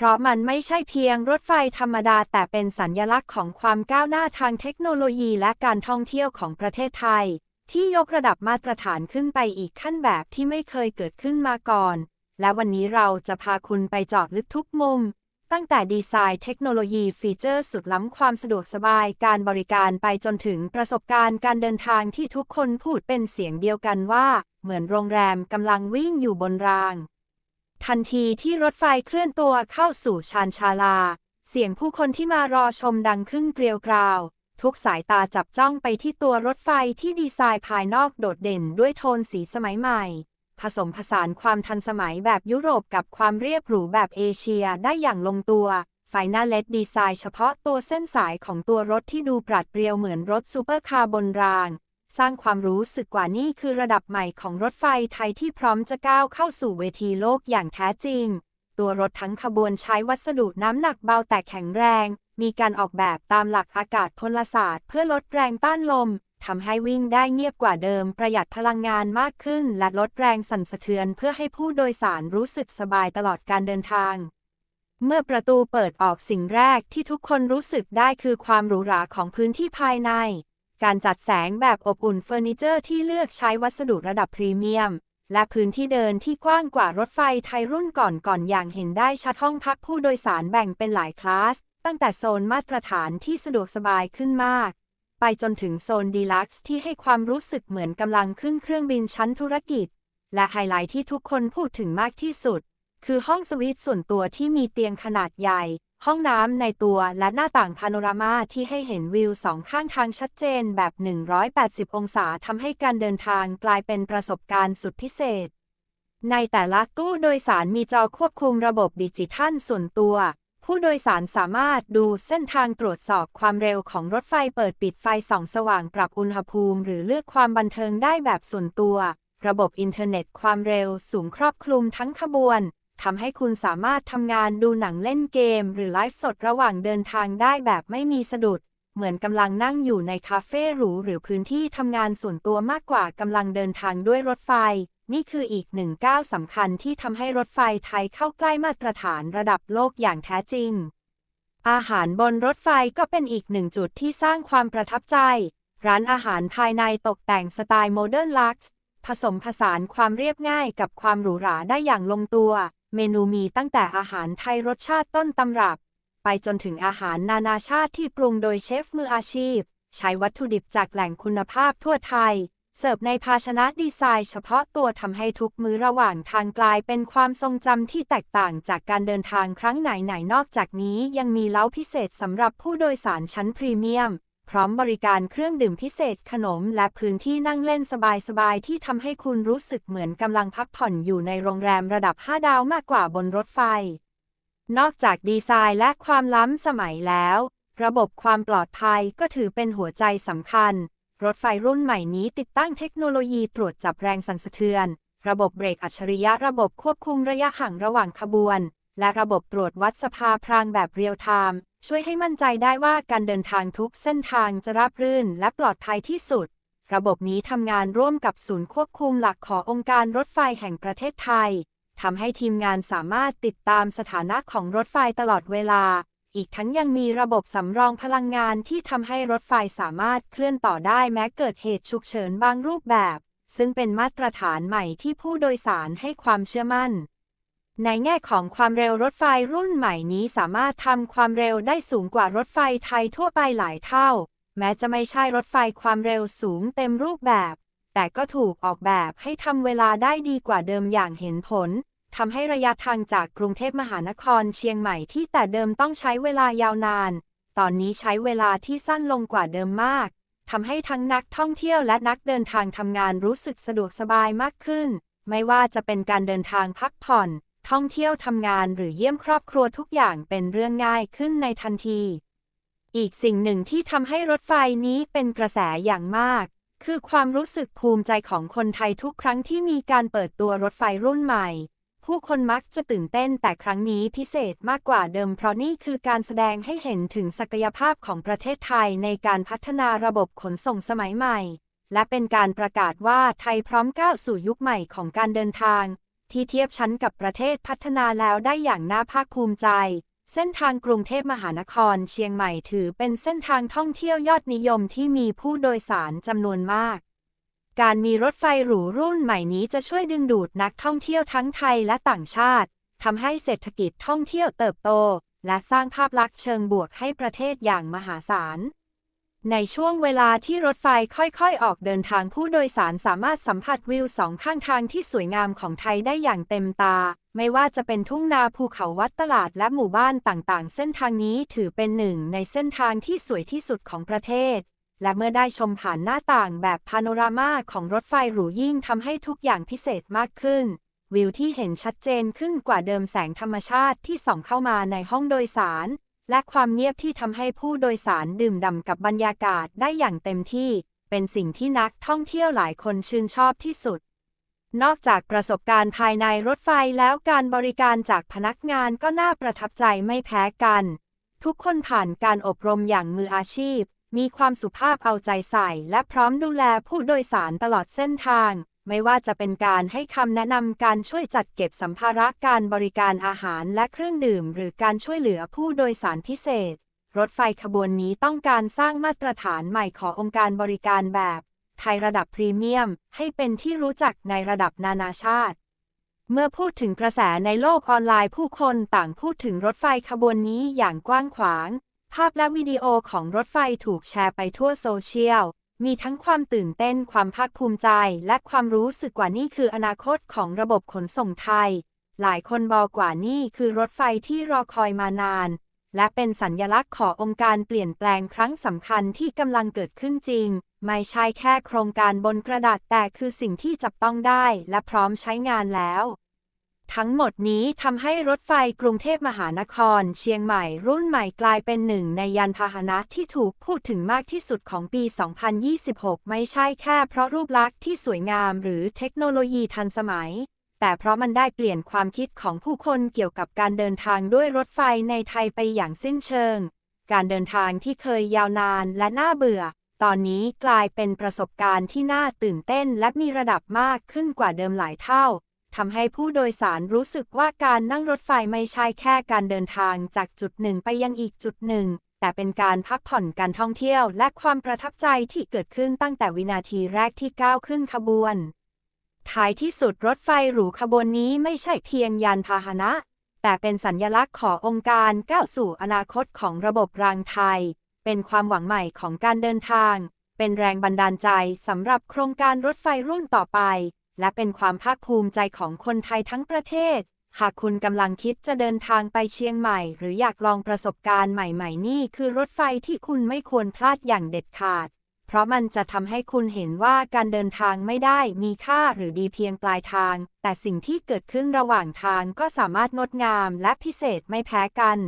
เพราะมันไม่ใช่เพียงรถไฟธรรมดา แต่เป็นสัญลักษณ์ของความก้าวหน้าทางเทคโนโลยีและการท่องเที่ยวของประเทศไทย ที่ยกระดับมาตรฐานขึ้นไปอีกขั้นแบบที่ไม่เคยเกิดขึ้นมาก่อน และวันนี้เราจะพาคุณไปเจาะลึกทุกมุม ตั้งแต่ดีไซน์เทคโนโลยีฟีเจอร์สุดล้ำความสะดวกสบายการบริการไปจนถึงประสบการณ์การเดินทางที่ทุกคนพูดเป็นเสียงเดียวกันว่า เหมือนโรงแรมกำลังวิ่งอยู่บนราง ทันทีที่รถไฟเคลื่อนตัวเข้าสู่ชานชาลา เสียงผู้คนที่มารอชมดังขึ้นเกลียวกราว ทุกสายตาจับจ้องไปที่ตัวรถไฟที่ดีไซน์ภายนอกโดดเด่นด้วยโทนสีสมัยใหม่ ผสมผสานความทันสมัยแบบยุโรปกับความเรียบหรูแบบเอเชียได้อย่างลงตัวไฟหน้าเลดดีไซน์เฉพาะตัวเส้นสายของตัวรถที่ดูปราดเปรียวเหมือนรถซูเปอร์คาร์บนราง สร้างความรู้สึกกว่านี่คือระดับใหม่ของรถไฟไทยที่พร้อมจะก้าวเข้าสู่เวทีโลกอย่างแท้จริง ตัวรถทั้งขบวนใช้วัสดุน้ำหนักเบาแต่แข็งแรง มีการออกแบบตามหลักอากาศพลศาสตร์ เพื่อลดแรงต้านลมทำให้วิ่งได้เงียบกว่าเดิม ประหยัดพลังงานมากขึ้น และลดแรงสั่นสะเทือน เพื่อให้ผู้โดยสารรู้สึกสบายตลอดการเดินทาง เมื่อประตูเปิดออกสิ่งแรกที่ทุกคนรู้สึกได้คือความหรูหราของพื้นที่ภายใน การจัดแสงแบบอบอุ่นเฟอร์นิเจอร์ที่เลือกใช้วัสดุระดับพรีเมียม และพื้นที่เดินที่กว้างกว่ารถไฟไทยรุ่นก่อนก่อนอย่างเห็นได้ชัดห้องพักผู้โดยสารแบ่งเป็นหลายคลาส ตั้งแต่โซนมาตรฐานที่สะดวกสบายขึ้นมาก ไปจนถึงโซนดีลักซ์ที่ให้ความรู้สึกเหมือนกำลังขึ้นเครื่องบินชั้นธุรกิจ และไฮไลท์ที่ทุกคนพูดถึงมากที่สุด คือห้องสวีทส่วนตัวที่มีเตียงขนาดใหญ่ ห้องน้ำในตัวและหน้าต่างพาโนรามาที่ให้เห็นวิวสองข้างทางชัดเจนแบบ 180 องศาทำให้การเดินทางกลายเป็นประสบการณ์สุดพิเศษ ในแต่ละตู้โดยสารมีจอควบคุมระบบดิจิทัลส่วนตัว ผู้โดยสารสามารถดูเส้นทางตรวจสอบความเร็วของรถไฟเปิดปิดไฟส่องสว่างปรับอุณหภูมิ หรือเลือกความบันเทิงได้แบบส่วนตัว ระบบอินเทอร์เน็ตความเร็วสูงครอบคลุมทั้งขบวน ทำให้คุณสามารถทำงานดูหนังเล่นเกม หรือไลฟ์สดระหว่างเดินทางได้แบบไม่มีสะดุด เหมือนกำลังนั่งอยู่ในคาเฟ่หรูหรือพื้นที่ทำงานส่วนตัวมากกว่ากำลังเดินทางด้วยรถไฟ นี่คืออีกหนึ่งก้าวสำคัญที่ทำให้รถไฟไทยเข้าใกล้มาตรฐานระดับโลกอย่างแท้จริง อาหารบนรถไฟก็เป็นอีกหนึ่งจุดที่สร้างความประทับใจ ร้านอาหารภายในตกแต่งสไตล์โมเดิร์นลักซ์ผสมผสานความเรียบง่ายกับความหรูหราได้อย่างลงตัว เมนูมีตั้งแต่อาหารไทยรสชาติต้นตำรับ ไปจนถึงอาหารนานาชาติที่ปรุงโดยเชฟมืออาชีพ ใช้วัตถุดิบจากแหล่งคุณภาพทั่วไทย เสิร์ฟในภาชนะดีไซน์เฉพาะตัวทำให้ทุกมื้อระหว่างทางกลายเป็นความทรงจำที่แตกต่างจากการเดินทางครั้งไหนๆนอกจากนี้ยังมีเล้าพิเศษสำหรับผู้โดยสารชั้นพรีเมียม พร้อมบริการเครื่องดื่มพิเศษขนมและพื้นที่นั่งเล่นสบายๆ ที่ทำให้คุณรู้สึกเหมือนกำลังพักผ่อนอยู่ในโรงแรมระดับ 5 ดาวมากกว่าบนรถไฟ นอกจากดีไซน์และความล้ำสมัยแล้ว ระบบความปลอดภัยก็ถือเป็นหัวใจสำคัญ รถไฟรุ่นใหม่นี้ติดตั้งเทคโนโลยีตรวจจับแรงสั่นสะเทือน ระบบเบรกอัจฉริยะระบบควบคุมระยะห่างระหว่างขบวน และระบบตรวจวัดสภาพรางแบบเรียลไทม์ช่วยให้มั่นใจได้ว่าการเดินทางทุกเส้นทางจะราบรื่นและปลอดภัยที่สุด ระบบนี้ทำงานร่วมกับศูนย์ควบคุมหลักขององค์การรถไฟแห่งประเทศไทยทำให้ทีมงานสามารถติดตามสถานะของรถไฟตลอดเวลา อีกทั้งยังมีระบบสำรองพลังงานที่ทำให้รถไฟสามารถเคลื่อนต่อได้แม้เกิดเหตุฉุกเฉินบางรูปแบบ ซึ่งเป็นมาตรฐานใหม่ที่ผู้โดยสารให้ความเชื่อมั่น ในแง่ของความเร็วรถไฟรุ่นใหม่นี้สามารถทำความเร็วได้สูงกว่ารถไฟไทยทั่วไปหลายเท่า แม้จะไม่ใช่รถไฟความเร็วสูงเต็มรูปแบบ แต่ก็ถูกออกแบบให้ทำเวลาได้ดีกว่าเดิมอย่างเห็นผลทำให้ระยะทางจากกรุงเทพมหานครเชียงใหม่ที่แต่เดิมต้องใช้เวลายาวนาน ตอนนี้ใช้เวลาที่สั้นลงกว่าเดิมมากทำให้ทั้งนักท่องเที่ยวและนักเดินทางทำงานรู้สึกสะดวกสบายมากขึ้น ไม่ว่าจะเป็นการเดินทางพักผ่อน ท่องเที่ยวทำงานหรือเยี่ยมครอบครัวทุกอย่างเป็นเรื่องง่ายขึ้นในทันที อีกสิ่งหนึ่งที่ทำให้รถไฟนี้เป็นกระแสอย่างมาก คือความรู้สึกภูมิใจของคนไทยทุกครั้งที่มีการเปิดตัวรถไฟรุ่นใหม่ผู้คนมักจะตื่นเต้นแต่ครั้งนี้พิเศษมากกว่าเดิมเพราะนี่คือการแสดงให้เห็นถึงศักยภาพของประเทศไทยในการพัฒนาระบบขนส่งสมัยใหม่ และเป็นการประกาศว่าไทยพร้อมก้าวสู่ยุคใหม่ของการเดินทาง ที่เทียบชั้นกับประเทศพัฒนาแล้วได้อย่างน่าภาคภูมิใจ เส้นทางกรุงเทพมหานครเชียงใหม่ถือเป็นเส้นทางท่องเที่ยวยอดนิยมที่มีผู้โดยสารจำนวนมาก การมีรถไฟหรูรุ่นใหม่นี้จะช่วยดึงดูดนักท่องเที่ยวทั้งไทยและต่างชาติทำให้เศรษฐกิจท่องเที่ยวเติบโต และสร้างภาพลักษณ์เชิงบวกให้ประเทศอย่างมหาศาล ในช่วงเวลาที่รถไฟค่อยๆ ออกเดินทางผู้โดยสารสามารถสัมผัสวิวสองข้างทางที่สวยงามของไทยได้อย่างเต็มตา ไม่ว่าจะเป็นทุ่งนาภูเขาวัดตลาดและหมู่บ้านต่างๆ เส้นทางนี้ถือเป็นหนึ่งในเส้นทางที่สวยที่สุดของประเทศ และเมื่อได้ชมผ่านหน้าต่างแบบพาโนรามาของรถไฟหรูยิ่งทำให้ทุกอย่างพิเศษมากขึ้น วิวที่เห็นชัดเจนขึ้นกว่าเดิมแสงธรรมชาติที่ส่องเข้ามาในห้องโดยสาร และความเงียบที่ทำให้ผู้โดยสารดื่มด่ำกับบรรยากาศได้อย่างเต็มที่ เป็นสิ่งที่นักท่องเที่ยวหลายคนชื่นชอบที่สุด นอกจากประสบการณ์ภายในรถไฟแล้วการบริการจากพนักงานก็น่าประทับใจไม่แพ้กัน ทุกคนผ่านการอบรมอย่างมืออาชีพ มีความสุภาพเอาใจใส่ และพร้อมดูแลผู้โดยสารตลอดเส้นทาง ไม่ว่าจะเป็นการให้คำแนะนำการช่วยจัดเก็บสัมภาระการบริการอาหารและเครื่องดื่ม หรือการช่วยเหลือผู้โดยสารพิเศษ รถไฟขบวนนี้ต้องการสร้างมาตรฐานใหม่ขององค์การบริการแบบ ไทยระดับพรีเมียม ให้เป็นที่รู้จักในระดับนานาชาติ เมื่อพูดถึงกระแสในโลกออนไลน์ผู้คนต่างพูดถึงรถไฟขบวนนี้อย่างกว้างขวาง ภาพและวิดีโอของรถไฟถูกแชร์ไปทั่วโซเชียล มีทั้งความตื่นเต้นความภาคภูมิใจ และความรู้สึกว่านี่คืออนาคตของระบบขนส่งไทย หลายคนบอกว่านี่คือรถไฟที่รอคอยมานาน และเป็นสัญญลักษณ์ขององค์การเปลี่ยนแปลงครั้งสำคัญที่กำลังเกิดขึ้นจริง ไม่ใช่แค่โครงการบนกระดาษแต่คือสิ่งที่จับต้องได้และพร้อมใช้งานแล้ว ทั้งหมดนี้ทำให้รถไฟกรุงเทพมหานคร เชียงใหม่รุ่นใหม่กลายเป็นหนึ่งในยานพาหนะที่ถูกพูดถึงมากที่สุดของปี 2026 ไม่ใช่แค่เพราะรูปลักษณ์ที่สวยงามหรือเทคโนโลยีทันสมัย แต่เพราะมันได้เปลี่ยนความคิดของผู้คนเกี่ยวกับการเดินทางด้วยรถไฟในไทยไปอย่างสิ้นเชิง การเดินทางที่เคยยาวนานและน่าเบื่อ ตอนนี้กลายเป็นประสบการณ์ที่น่าตื่นเต้นและมีระดับมากขึ้นกว่าเดิมหลายเท่า ทำให้ผู้โดยสารรู้สึกว่าการนั่งรถไฟไม่ใช่แค่การเดินทางจากจุดหนึ่งไปยังอีกจุดหนึ่ง แต่เป็นการพักผ่อนการท่องเที่ยวและความประทับใจที่เกิดขึ้นตั้งแต่วินาทีแรกที่ก้าวขึ้นขบวน ท้ายที่สุดรถไฟหรูขบวนนี้ไม่ใช่เพียงยานพาหนะ แต่เป็นสัญญลักษณ์ขององค์การก้าวสู่อนาคตของระบบรางไทย เป็นความหวังใหม่ของการเดินทาง เป็นแรงบันดาลใจสำหรับโครงการรถไฟรุ่นต่อไป และเป็นความภาคภูมิใจของคนไทยทั้งประเทศ หากคุณกำลังคิดจะเดินทางไปเชียงใหม่ หรืออยากลองประสบการณ์ใหม่ๆ นี่คือรถไฟที่คุณไม่ควรพลาดอย่างเด็ดขาด เพราะมันจะทำให้คุณเห็นว่าการเดินทางไม่ได้มีค่าหรือดีเพียงปลายทาง แต่สิ่งที่เกิดขึ้นระหว่างทางก็สามารถงดงามและพิเศษไม่แพ้กัน